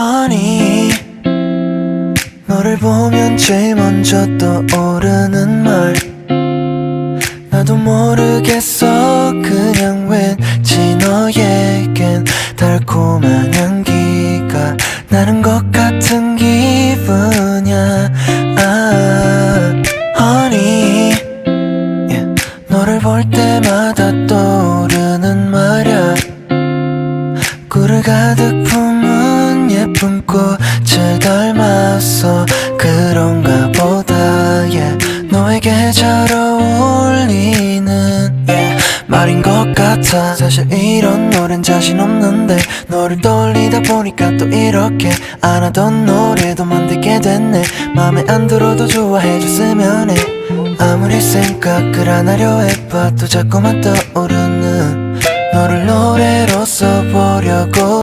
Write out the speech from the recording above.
아니 너를 보면 제일 먼저 떠오르는 말. 나도 모르겠어 그냥 왠지 너에겐 달콤한 향기가 나는 것 같은 기분이야. 아, 아니 예, 너를 볼 때마다 떠오르는 말야. 꿀을 가득 품은 예쁜 꽃을 닮아서 그런가 보다 yeah. 너에게 잘 어울리는 yeah. 말인 것 같아 사실 이런 노래는 자신 없는데 너를 떠올리다 보니까 또 이렇게 안 하던 노래도 만들게 됐네 맘에 안 들어도 좋아해줬으면 해 아무리 생각을 안 하려 해봐도 자꾸만 떠오르는